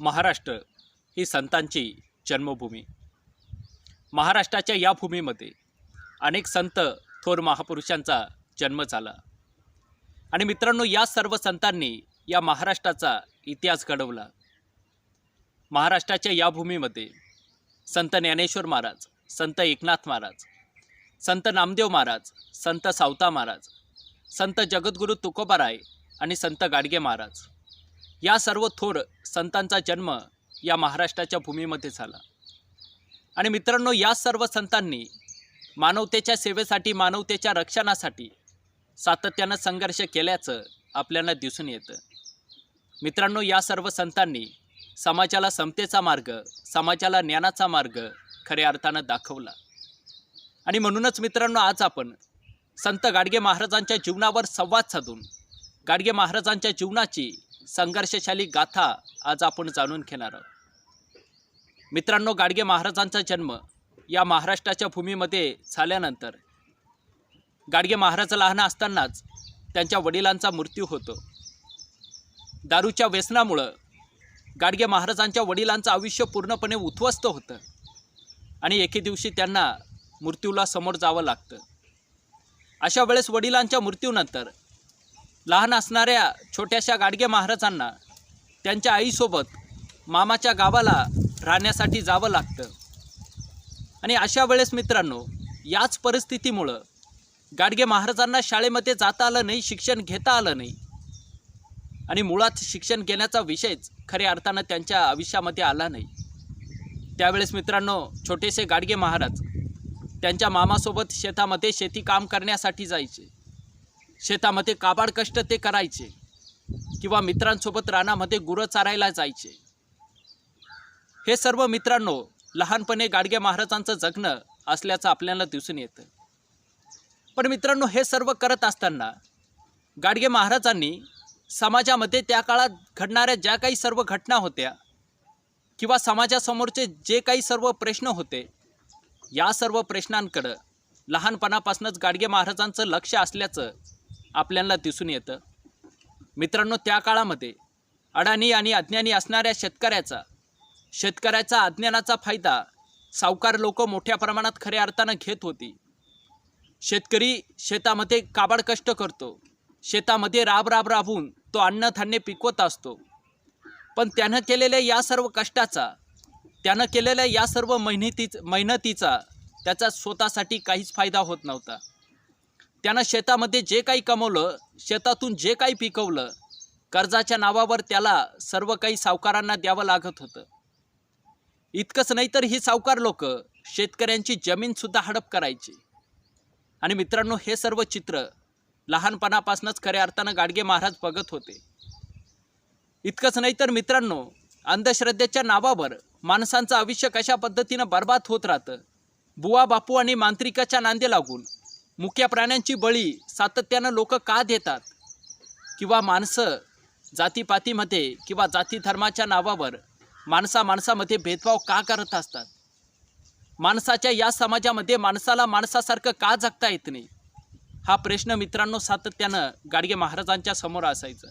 महाराष्ट्र ही संतांची जन्मभूमी. महाराष्ट्राच्या या भूमीमध्ये अनेक संत थोर महापुरुषांचा जन्म झाला. आणि मित्रांनो या सर्व संतांनी या महाराष्ट्राचा इतिहास घडवला. महाराष्ट्राच्या या भूमीमध्ये संत ज्ञानेश्वर महाराज संत एकनाथ महाराज संत नामदेव महाराज संत सावता महाराज संत जगद्गुरू तुकोबाराय आणि संत गाडगे महाराज या सर्व थोर संतांचा जन्म या महाराष्ट्राच्या भूमीमध्ये झाला. आणि मित्रांनो या सर्व संतांनी मानवतेच्या सेवेसाठी मानवतेच्या रक्षणासाठी सातत्यानं संघर्ष केल्याचं आपल्याला दिसून येतं. मित्रांनो या सर्व संतांनी समाजाला समतेचा मार्ग समाजाला ज्ञानाचा मार्ग खऱ्या अर्थानं दाखवला. आणि म्हणूनच मित्रांनो आज आपण संत गाडगे महाराजांच्या जीवनावर संवाद साधून गाडगे महाराजांच्या जीवनाची संघर्षशाली गाथा आज आपण जाणून घेणार आहोत. मित्रांनो गाडगे महाराजांचा जन्म या महाराष्ट्राच्या भूमीमध्ये झाल्यानंतर गाडगे महाराज लहान असतानाच त्यांच्या वडिलांचा मृत्यू होतो. दारूच्या व्यसनामुळं गाडगे महाराजांच्या वडिलांचं आयुष्य पूर्णपणे उद्ध्वस्त होतं आणि एके दिवशी त्यांना मृत्यूला समोर जावं लागतं. अशा वेळेस वडिलांच्या मृत्यूनंतर लहान असणाऱ्या छोट्याशा गाडगे महाराजांना त्यांच्या आईसोबत मामाच्या गावाला राहण्यासाठी जावं लागतं. आणि अशा वेळेस मित्रांनो याच परिस्थितीमुळं गाडगे महाराजांना शाळेमध्ये जाता आलं नाही शिक्षण घेता आलं नाही. आणि मुळात शिक्षण घेण्याचा विषयच खऱ्या अर्थानं त्यांच्या आयुष्यामध्ये आला नाही. त्यावेळेस मित्रांनो छोटेसे गाडगे महाराज त्यांच्या मामासोबत शेतामध्ये शेती काम करण्यासाठी जायचे. शेतामध्ये काबाड कष्ट ते करायचे किंवा मित्रांसोबत रानामध्ये गुरं चारायला जायचे. हे सर्व मित्रांनो लहानपणे गाडगे महाराजांचं जगणं असल्याचं आपल्याला दिसून येतं. पण मित्रांनो हे सर्व करत असताना गाडगे महाराजांनी समाजामध्ये त्या काळात घडणाऱ्या ज्या काही सर्व घटना होत्या किंवा समाजासमोरचे जे काही सर्व प्रश्न होते या सर्व प्रश्नांकडं लहानपणापासूनच गाडगे महाराजांचं लक्ष असल्याचं आपल्याला दिसून येतं. मित्रांनो त्या काळामध्ये अडाणी आणि अज्ञानी असणाऱ्या शेतकऱ्याचा शेतकऱ्याचा अज्ञानाचा फायदा सावकार लोक मोठ्या प्रमाणात खऱ्या अर्थानं घेत होती. शेतकरी शेतामध्ये काबाड कष्ट करतो. शेतामध्ये राब राब राबून तो अन्नधान्य पिकवत असतो. पण त्यानं केलेल्या या सर्व कष्टाचा त्यानं केलेल्या या सर्व मेहनतीच मेहनतीचा त्याचा स्वतःसाठी काहीच फायदा होत नव्हता. त्यानं शेतामध्ये जे काही कमवलं शेतातून जे काही पिकवलं कर्जाच्या नावावर त्याला सर्व काही सावकारांना द्यावं लागत होतं. इतकंच नाही तर ही सावकार लोक शेतकऱ्यांची जमीनसुद्धा हडप करायची. आणि मित्रांनो हे सर्व चित्र लहानपणापासूनच खऱ्या अर्थानं गाडगे महाराज बघत होते. इतकंच नाही तर मित्रांनो अंधश्रद्धेच्या नावावर माणसांचं आयुष्य कशा पद्धतीनं बर्बाद होत राहतं बुवा बापू आणि मांत्रिकाच्या नांदे लागून मुक्या प्राण्यांची बळी सातत्यानं लोक का देतात? किंवा माणसं जातीपातीमध्ये किंवा जाती धर्माच्या नावावर माणसा माणसामध्ये भेदभाव का करत असतात? माणसाच्या या समाजामध्ये माणसाला माणसासारखं का जगता येत नाही? हा प्रश्न मित्रांनो सातत्यानं गाडगे महाराजांच्या समोर असायचं.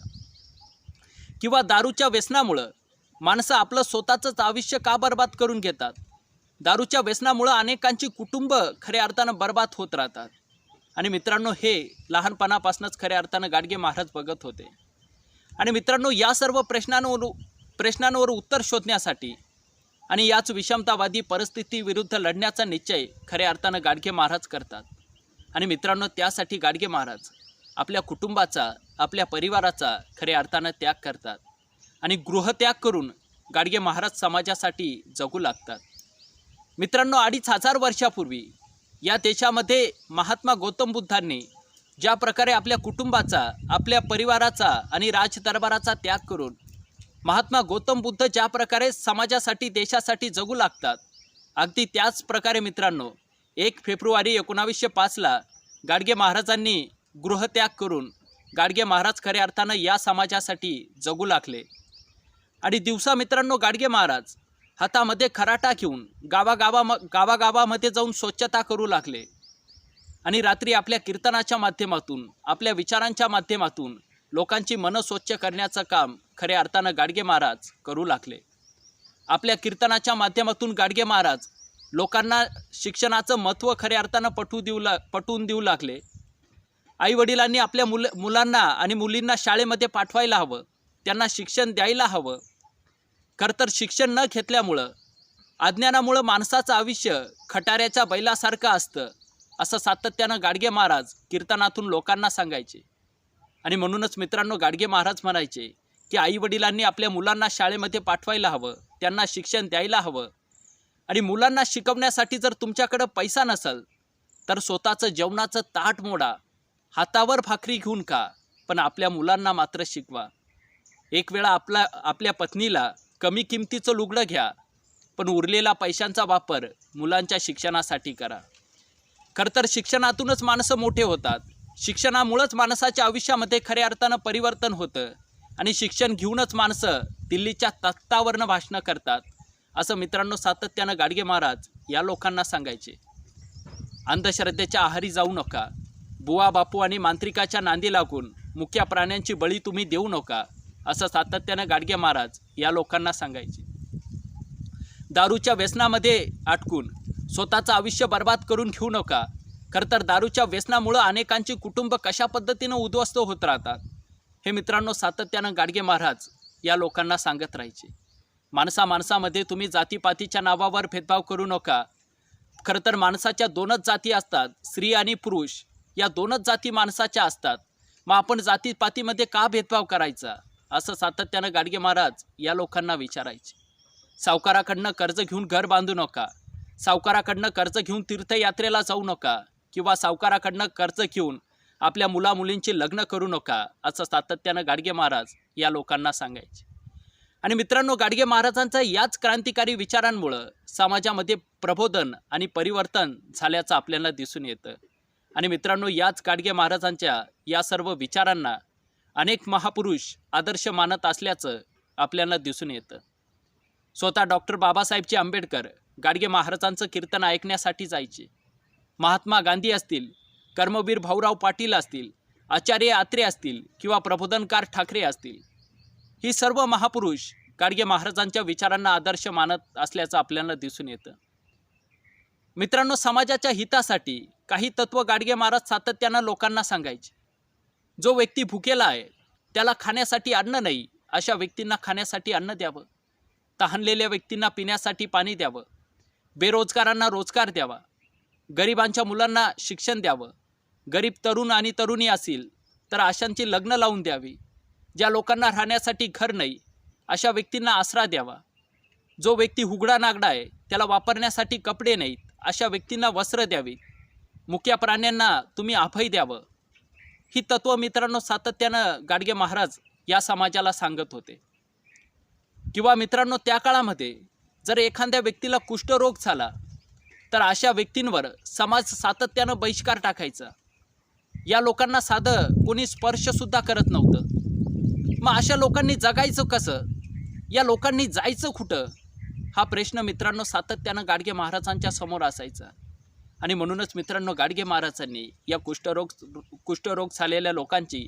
किंवा दारूच्या व्यसनामुळं माणसं आपलं स्वतःचंच आयुष्य का बर्बाद करून घेतात? दारूच्या व्यसनामुळं अनेकांची कुटुंब खऱ्या अर्थानं बर्बाद होत राहतात. आणि मित्रांनो हे लहानपणापासूनच खऱ्या अर्थानं गाडगे महाराज बघत होते. आणि मित्रांनो या सर्व प्रश्नांवर प्रश्नांवर उत्तर शोधण्यासाठी आणि याच विषमतावादी परिस्थितीविरुद्ध लढण्याचा निश्चय खऱ्या अर्थानं गाडगे महाराज करतात. आणि मित्रांनो त्यासाठी गाडगे महाराज आपल्या कुटुंबाचा आपल्या परिवाराचा खऱ्या अर्थानं त्याग करतात. आणि गृहत्याग करून गाडगे महाराज समाजासाठी जगू लागतात. मित्रांनो अडीच हजार वर्षापूर्वी या देशामध्ये महात्मा गौतम बुद्धांनी ज्या प्रकारे आपल्या कुटुंबाचा आपल्या परिवाराचा आणि राजदरबाराचा त्याग करून महात्मा गौतम बुद्ध ज्या प्रकारे समाजासाठी देशासाठी जगू लागतात अगदी त्याच प्रकारे मित्रांनो एक फेब्रुवारी एकोणावीसशे पाचला गाडगे महाराजांनी गृहत्याग करून गाडगे महाराज खऱ्या अर्थानं या समाजासाठी जगू लागले. आणि दिवसा मित्रांनो गाडगे महाराज हातामध्ये खराटा घेऊन गावागावा गावागावामध्ये जाऊन स्वच्छता करू लागले. आणि रात्री आपल्या कीर्तनाच्या माध्यमातून आपल्या विचारांच्या माध्यमातून लोकांची मनं स्वच्छ करण्याचं काम खऱ्या अर्थानं गाडगे महाराज करू लागले. आपल्या कीर्तनाच्या माध्यमातून गाडगे महाराज लोकांना शिक्षणाचं महत्त्व खऱ्या अर्थानं पटवू देऊ ला पटवून देऊ लागले. आईवडिलांनी आपल्या मुल मुलांना आणि मुलींना शाळेमध्ये पाठवायला हवं त्यांना शिक्षण द्यायला हवं खरं तर शिक्षण न घेतल्यामुळं अज्ञानामुळं माणसाचं आयुष्य खटाऱ्याच्या बैलासारखं असतं असं सातत्यानं गाडगे महाराज कीर्तनातून लोकांना सांगायचे. आणि म्हणूनच मित्रांनो गाडगे महाराज म्हणायचे की आईवडिलांनी आपल्या मुलांना शाळेमध्ये पाठवायला हवं त्यांना शिक्षण द्यायला हवं. आणि मुलांना शिकवण्यासाठी जर तुमच्याकडं पैसा नसेल तर स्वतःचं जेवणाचं ताट मोडा हातावर भाकरी घेऊन खा पण आपल्या मुलांना मात्र शिकवा. एक वेळा आपला आपल्या पत्नीला कमी किमतीचं लुगडं घ्या पण उरलेला पैशांचा वापर मुलांच्या शिक्षणासाठी करा. खरं तर शिक्षणातूनच माणसं मोठे होतात. शिक्षणामुळंच माणसाच्या आयुष्यामध्ये खऱ्या अर्थानं परिवर्तन होतं. आणि शिक्षण घेऊनच माणसं दिल्लीच्या तख्तावरनं भाषणं करतात. असं मित्रांनो सातत्यानं गाडगे महाराज या लोकांना सांगायचे. अंधश्रद्धेच्या आहारी जाऊ नका. बुवा बापू आणि मांत्रिकाच्या नांदी लागून मुख्या प्राण्यांची बळी तुम्ही देऊ नका. असं सातत्यानं गाडगे महाराज या लोकांना सांगायचे. दारूच्या व्यसनामध्ये अटकून स्वतःचं आयुष्य बर्बाद करून घेऊ नका. खरं तर दारूच्या व्यसनामुळं अनेकांची कुटुंब कशा पद्धतीनं उद्ध्वस्त होत राहतात हे मित्रांनो सातत्यानं गाडगे महाराज या लोकांना सांगत राहायचे. माणसा माणसामध्ये तुम्ही जातीपातीच्या नावावर भेदभाव करू नका. खरं तर माणसाच्या दोनच जाती असतात स्त्री आणि पुरुष. या दोनच जाती माणसाच्या असतात. मग आपण जातीपातीमध्ये का भेदभाव करायचा? असं सातत्यानं गाडगे महाराज या लोकांना विचारायचे. सावकाराकडनं कर्ज घेऊन घर बांधू नका. सावकाराकडनं कर्ज घेऊन तीर्थयात्रेला जाऊ नका किंवा सावकाराकडनं कर्ज घेऊन आपल्या मुलामुलींची लग्न करू नका असं सातत्यानं गाडगे महाराज या लोकांना सांगायचे. आणि मित्रांनो गाडगे महाराजांचा याच क्रांतिकारी विचारांमुळं समाजामध्ये प्रबोधन आणि परिवर्तन झाल्याचं आपल्याला दिसून येतं. आणि मित्रांनो याच गाडगे महाराजांच्या या सर्व विचारांना अनेक महापुरुष आदर्श मानत असल्याचं आपल्याला दिसून येतं. स्वतः डॉक्टर बाबासाहेबचे आंबेडकर गाडगे महाराजांचं कीर्तन ऐकण्यासाठी जायचे. महात्मा गांधी असतील कर्मवीर भाऊराव पाटील असतील आचार्य आत्रे असतील किंवा प्रबोधनकार ठाकरे असतील ही सर्व महापुरुष गाडगे महाराजांच्या विचारांना आदर्श मानत असल्याचं आपल्याला दिसून येतं. मित्रांनो समाजाच्या हितासाठी काही तत्व गाडगे महाराज सातत्यानं लोकांना सांगायचे. जो व्यक्ती भुकेला आहे त्याला खाण्यासाठी अन्न नाही अशा व्यक्तींना खाण्यासाठी अन्न द्यावं. तहानलेल्या व्यक्तींना पिण्यासाठी पाणी द्यावं. बेरोजगारांना रोजगार द्यावा. गरिबांच्या मुलांना शिक्षण द्यावं. गरीब तरुण आणि तरुणी असतील तर अशांची लग्न लावून द्यावी. ज्या लोकांना राहण्यासाठी घर नाही अशा व्यक्तींना आसरा द्यावा. जो व्यक्ती हुगडा नागडा आहे त्याला वापरण्यासाठी कपडे नाहीत अशा व्यक्तींना वस्त्र द्यावीत. मुक्या प्राण्यांना तुम्ही अभय द्यावं. ही तत्व मित्रांनो सातत्यानं गाडगे महाराज या समाजाला सांगत होते. किंवा मित्रांनो त्या काळामध्ये जर एखाद्या व्यक्तीला कुष्ठरोग झाला तर अशा व्यक्तींवर समाज सातत्यानं बहिष्कार टाकायचा. या लोकांना साधं कोणी स्पर्शसुद्धा करत नव्हतं. मग अशा लोकांनी जगायचं कसं? या लोकांनी जायचं कुठं? हा प्रश्न मित्रांनो सातत्यानं गाडगे महाराजांच्या समोर असायचा. आणि म्हणूनच मित्रांनो गाडगे महाराजांनी या कुष्ठरोग कुष्ठरोग झालेल्या लोकांची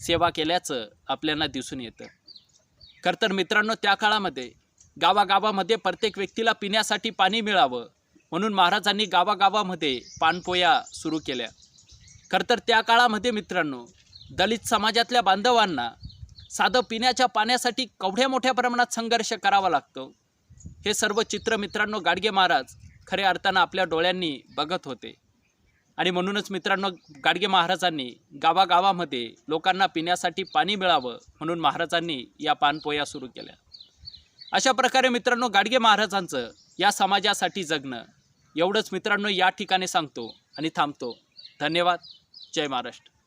सेवा केल्याचं आपल्याला दिसून येतं. खरं तर मित्रांनो त्या काळामध्ये गावागावामध्ये प्रत्येक व्यक्तीला पिण्यासाठी पाणी मिळावं म्हणून महाराजांनी गावागावामध्ये पाणपोया सुरू केल्या. खरं तर त्या काळामध्ये मित्रांनो दलित समाजातल्या बांधवांना साधं पिण्याच्या पाण्यासाठी कवढ्या मोठ्या प्रमाणात संघर्ष करावा लागतो हे सर्व चित्र मित्रांनो गाडगे महाराज खऱ्या अर्थानं आपल्या डोळ्यांनी बघत होते. आणि म्हणूनच मित्रांनो गाडगे महाराजांनी गावागावामध्ये लोकांना पिण्यासाठी पाणी मिळावं म्हणून महाराजांनी या पानपोया सुरू केल्या. अशा प्रकारे मित्रांनो गाडगे महाराजांचं या समाजासाठी जगणं एवढंच मित्रांनो या ठिकाणी सांगतो आणि थांबतो. धन्यवाद. जय महाराष्ट्र.